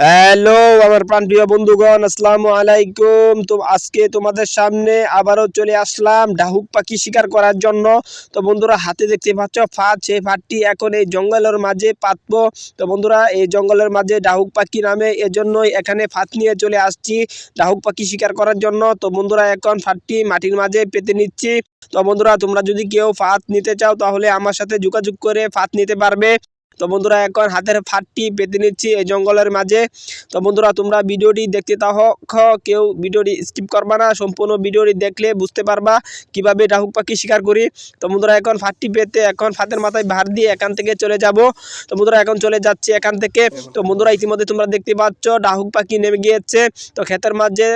Hello আমার প্রাণপ্রিয় বন্ধুগণ, আসসালামু আলাইকুম। তো আজকে তোমাদের সামনে আবারও চলে আসলাম ডাহুক পাখি শিকার করার জন্য। তো বন্ধুরা, হাতে দেখতে পাচ্ছ, ফাঁদ, সেই ফাঁদটি এখন এই জঙ্গলের মাঝে পাতবো। তো বন্ধুরা, এই জঙ্গলের মাঝে ডাহুক পাখি নামে এজন্যই এখানে ফাঁদ নিয়ে চলে আসছি ডাহুক পাখি শিকার করার জন্য। তো বন্ধুরা, এখন ফাঁদটি মাটির মাঝে পেতে নিচ্ছি। তো বন্ধুরা, তোমরা যদি কেউ ফাঁদ নিতে চাও, তাহলে আমার সাথে যোগাযোগ করে ফাঁদ নিতে পারবে। তো বন্ধুরা, এখন হাতের ফাঁদটি পেতে নিচ্ছি এই জঙ্গলের মাঝে। তো বন্ধুরা, তোমরা ভিডিওটি দেখতে তাহ কেউ ভিডিওটি স্কিপ করবা না, সম্পূর্ণ ভিডিওটি দেখলে বুঝতে পারবা কীভাবে ডাহুক পাখি শিকার করি। তো বন্ধুরা, এখন ফাঁদটি পেতে এখন ফাতের মাথায় ভার দিয়ে এখান থেকে চলে যাব। তো বন্ধুরা, এখন চলে যাচ্ছি এখান থেকে। তো বন্ধুরা, ইতিমধ্যে তোমরা দেখতে পাচ্ছ ডাহুক পাখি নেমে গিয়েছে। তো ক্ষেতের মাঝে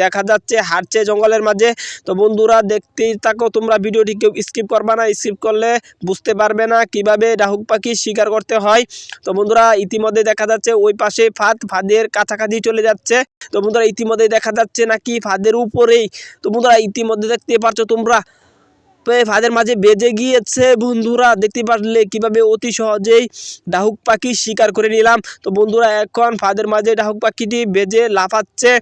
দেখা যাচ্ছে, হাঁটছে জঙ্গলের মাঝে। তো বন্ধুরা, দেখতেই থাকো, তোমরা ভিডিওটি কেউ স্কিপ করবা না। স্কিপ করলে বুঝতে পারবে না কীভাবে ডাহুক পাখি শিকার হয়। তো বন্ধুরা, ইতিমধ্যে দেখা যাচ্ছে ওই পাশে ফাঁদ, ফাঁদের কাছাকাছি চলে যাচ্ছে। তো বন্ধুরা, ইতিমধ্যে দেখা যাচ্ছে নাকি ফাঁদের উপরেই। তো বন্ধুরা, ইতিমধ্যে দেখতে পাচ্ছ তোমরা ফাঁদের মাঝে বেজে গিয়েছে বন্ধুরা। দেখতে পারলে কীভাবে অতি সহজেই ডাহুক পাখি শিকার করে নিলাম। তো বন্ধুরা, এখন ফাঁদের মাঝে ডাহুক পাখিটি বেজে লাফাচ্ছে।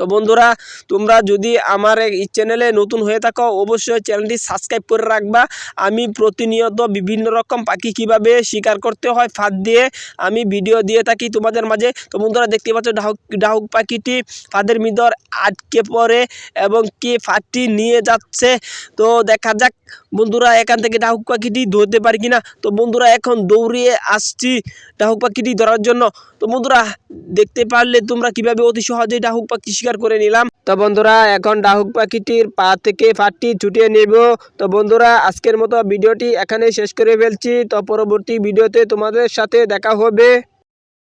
তো বন্ধুরা, তোমরা যদি আমার এই চ্যানেলে নতুন হয়ে থাকো, অবশ্যই চ্যানেলটি সাবস্ক্রাইব করে রাখবা। আমি প্রতিনিয়ত বিভিন্ন রকম পাখি কীভাবে শিকার করতে হয়, ফাঁদ দিয়ে আমি ভিডিও দিয়ে থাকি তোমাদের মাঝে। তো বন্ধুরা, দেখতে পাচ্ছ ডাহুক ডাহুক পাখিটি ফাঁদের ভিতর আটকে পড়ে এবং কি ফাঁদটি নিয়ে যাচ্ছে। তো দেখা যাক, বন্ধুরা, এখান থেকে ডাহুক পাখিটি ধরতে পারি কিনা। তো বন্ধুরা, এখন দৌড়িয়ে আসছি ডাহুক পাখিটি ধরার জন্য। তো বন্ধুরা, দেখতে পারলে তোমরা কীভাবে অতি সহজেই ডাহুক পাখি শিকার করে নিলাম। তো বন্ধুরা, এখন ডাহুক পাখিটির পা থেকে ফাটটি ছুটিয়ে নেব। তো বন্ধুরা, আজকের মতো ভিডিওটি এখানে শেষ করে ফেলছি। তো পরবর্তী ভিডিওতে তোমাদের সাথে দেখা হবে।